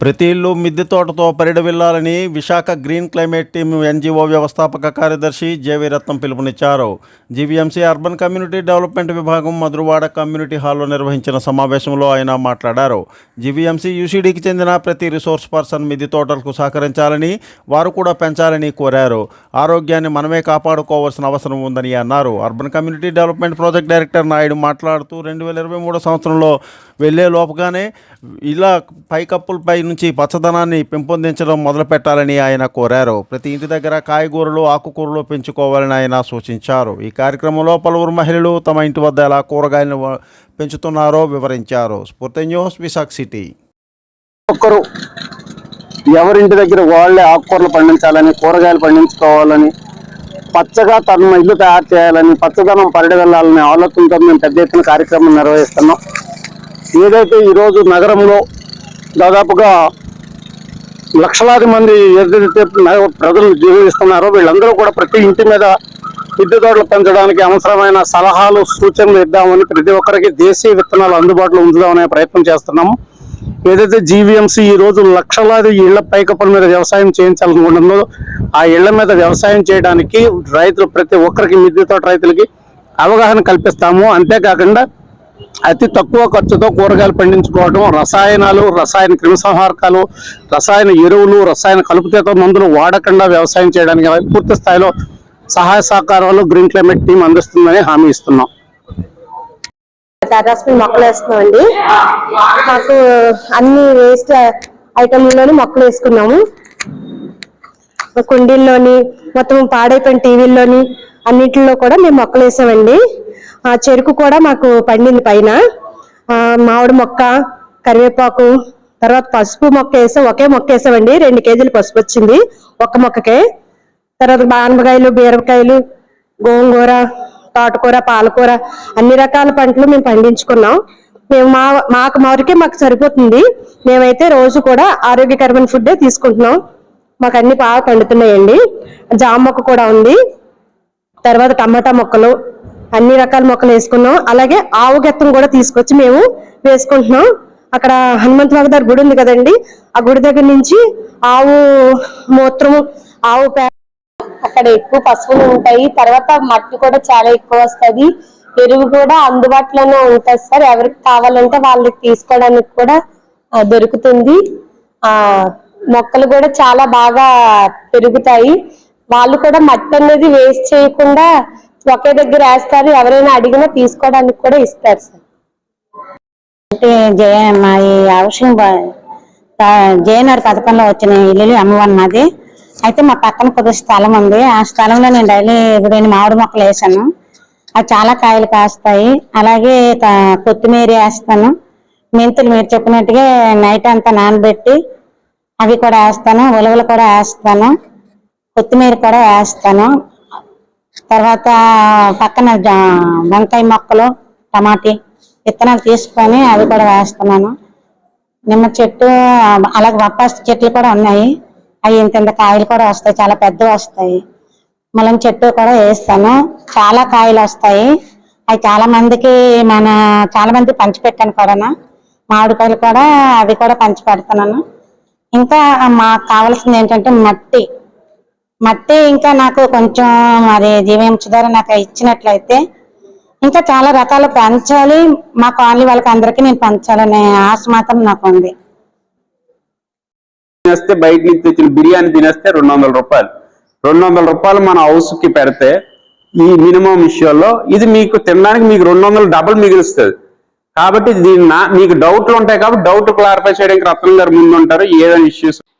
ప్రతి ఇల్లు మిద్దె తోటతో పరిడవిల్లాలని Visakha green climate team NGO వ్యవస్థాపక కార్యదర్శి జేవి రత్నం పిలుపునిచ్చారు. జీవీఎంసీ అర్బన్ కమ్యూనిటీ డెవలప్మెంట్ విభాగం మధురవాడ కమ్యూనిటీ హాల్లో నిర్వహించిన సమావేశంలో ఆయన మాట్లాడారు. జీవీఎంసీ యూసీడీకి చెందిన ప్రతి రిసోర్స్ పర్సన్ మిద్దె తోటలకు సహకరించాలని వారు కూడా పెంచాలని కోరారు. ఆరోగ్యాన్ని మనమే కాపాడుకోవాల్సిన అవసరం ఉందని అన్నారు. Urban community development project director Naidu మాట్లాడుతూ రెండు వేల ఇరవై మూడో సంవత్సరంలో వెళ్ళే లోపుగానే ఇలా పైకప్పులపై నుంచి పచ్చదనాన్ని పెంపొందించడం మొదలుపెట్టాలని ఆయన కోరారు. ప్రతి ఇంటి దగ్గర కాయగూరలు ఆకుకూరలు పెంచుకోవాలని ఆయన సూచించారు. ఈ కార్యక్రమంలో పలువురు మహిళలు తమ ఇంటి వద్ద ఎలా కూరగాయలను పెంచుతున్నారో వివరించారు. స్ఫూర్తి న్యూస్ విశాఖ సిటీ. ఒక్కరు ఎవరింటి దగ్గర వాళ్ళే ఆకుకూరలు పండించాలని కూరగాయలు పండించుకోవాలని పచ్చగా తన ఇల్లు తయారు చేయాలని పచ్చదనం పరిడి వెళ్ళాలనే ఆలోచనతో మేము పెద్ద ఎత్తున కార్యక్రమం నిర్వహిస్తున్నాం. ఏదైతే ఈరోజు నగరంలో దాదాపుగా లక్షలాది మంది ఏదైతే ప్రజలు జీవిస్తున్నారో వీళ్ళందరూ కూడా ప్రతి ఇంటి మీద విద్యుత్ తోటలు పెంచడానికి అవసరమైన సలహాలు సూచనలు ఇద్దామని ప్రతి ఒక్కరికి దేశీయ విత్తనాలు అందుబాటులో ఉంచుదామనే ప్రయత్నం చేస్తున్నాము. ఏదైతే జీవీఎంసీ ఈ రోజు లక్షలాది ఇళ్ళ పైకప్పుల మీద వ్యవసాయం చేయించాలనుకుంటుందో ఆ ఇళ్ళ మీద వ్యవసాయం చేయడానికి రైతులు ప్రతి ఒక్కరికి మిద్దె తోట రైతులకి అవగాహన కల్పిస్తాము. అంతేకాకుండా అతి తక్కువ ఖర్చుతో కూరగాయలు పండించుకోవడం రసాయనాలు రసాయన క్రిమిసంహారకాలు రసాయన ఎరువులు రసాయన కలుపుతీత మందులు వాడకుండా వ్యవసాయం చేయడానికి పూర్తి స్థాయిలో సహాయ సహకారాలు గ్రీన్ క్లైమేట్ టీం అందిస్తుందని హామీ ఇస్తున్నాం. టెర్రస్ మొక్కలు వేస్తున్నామండి మాకు అన్ని వేస్ట్ ఐటమ్లోని మొక్కలు వేసుకున్నాము. కుండీల్లోని మొత్తం పాడైపోయిన టీవీల్లోని అన్నిటిలో కూడా మేము మొక్కలు వేసామండి. ఆ చెరుకు కూడా మాకు పండింది పైన. మామిడి మొక్క కరివేపాకు తర్వాత పసుపు మొక్క వేసాం. ఒకే మొక్క వేసామండి. రెండు కేజీలు పసుపు వచ్చింది ఒక్క మొక్కకే. తర్వాత బానబకాయలు బీరకాయలు గోంగూర తోటకూర పాలకూర అన్ని రకాల పంటలు మేము పండించుకున్నాం. మేము మా మాకు మరికి మాకు సరిపోతుంది. మేమైతే రోజు కూడా ఆరోగ్యకరమైన ఫుడ్ తీసుకుంటున్నాం. మాకు అన్ని బాగా పండుతున్నాయండి. జామ మొక్క కూడా ఉంది. తర్వాత టమాటా మొక్కలు అన్ని రకాల మొక్కలు వేసుకున్నాం. అలాగే ఆవు గెత్తం కూడా తీసుకొచ్చి మేము వేసుకుంటున్నాం. అక్కడ హనుమంతరావు గారి గుడి ఉంది కదండి. ఆ గుడి దగ్గర నుంచి ఆవు మూత్రము ఆవు పే అక్కడ ఎక్కువ పశువులు ఉంటాయి. తర్వాత మట్టి కూడా చాలా ఎక్కువ వస్తుంది. ఎరువు కూడా అందుబాటులోనే ఉంటుంది సార్. ఎవరికి కావాలంటే వాళ్ళకి తీసుకోవడానికి కూడా దొరుకుతుంది. ఆ మొక్కలు కూడా చాలా బాగా పెరుగుతాయి. వాళ్ళు కూడా మట్టి అనేది వేస్ట్ చేయకుండా ఒకే దగ్గర వేస్తారు ఎవరైనా అడిగినా తీసుకోవడానికి కూడా ఇస్తారు సార్. అంటే జయ మా ఈ అవసరం జేఎన్ఆర్ పథకంలో వచ్చిన ఇల్లు అమ్మవారి మాది. అయితే మా పక్కన కొద్ది స్థలం ఉంది. ఆ స్థలంలో నేను డైలీ రెండు మామిడి మొక్కలు వేసాను. అవి చాలా కాయలు కాస్తాయి. అలాగే కొత్తిమీర వేస్తాను. మెంతులు మీరు చెప్పినట్టుగా నైట్ అంతా నానబెట్టి అవి కూడా వేస్తాను. ఉలవలు కూడా వేస్తాను. కొత్తిమీర కూడా వేస్తాను. తర్వాత పక్కన వంకాయ మొక్కలు టమాటీ విత్తనాలు తీసుకొని అవి కూడా వేస్తున్నాను. నిమ్మ చెట్టు అలాగే బొప్పాస్ చెట్లు కూడా ఉన్నాయి. అవి ఇంత ఇంత కాయలు కూడా వస్తాయి చాలా పెద్దవి వస్తాయి. ములం చెట్టు కూడా వేస్తాను. చాలా కాయలు వస్తాయి. అవి చాలా మందికి మన చాలా మంది పంచిపెట్టాను కూడా మామిడికాయలు కూడా అవి కూడా పంచి పెడుతున్నాను ఇంకా మాకు కావాల్సింది ఏంటంటే మట్టి. మట్టి ఇంకా నాకు కొంచెం మరి జీవీఎంసీ నాకు ఇచ్చినట్లయితే ఇంకా చాలా రకాలు పెంచాలి. మా కాలనీ వాళ్ళకి అందరికీ నేను పెంచాలనే ఆశ మాత్రం నాకు ఉంది. తినేస్తే బయట నుంచి తెచ్చిన బిర్యానీ తినేస్తే రెండు వందల రూపాయలు. రెండు వందల రూపాయలు మన హౌస్కి పెడితే ఈ మినిమం విషయంలో ఇది మీకు తినడానికి మీకు రెండు వందలు డబుల్ మిగులుస్తుంది. కాబట్టి దీని మీకు డౌట్లు ఉంటాయి కాబట్టి డౌట్ క్లారిఫై చేయడానికి రత్నం గారు ముందు ఉంటారు ఏదైనా issues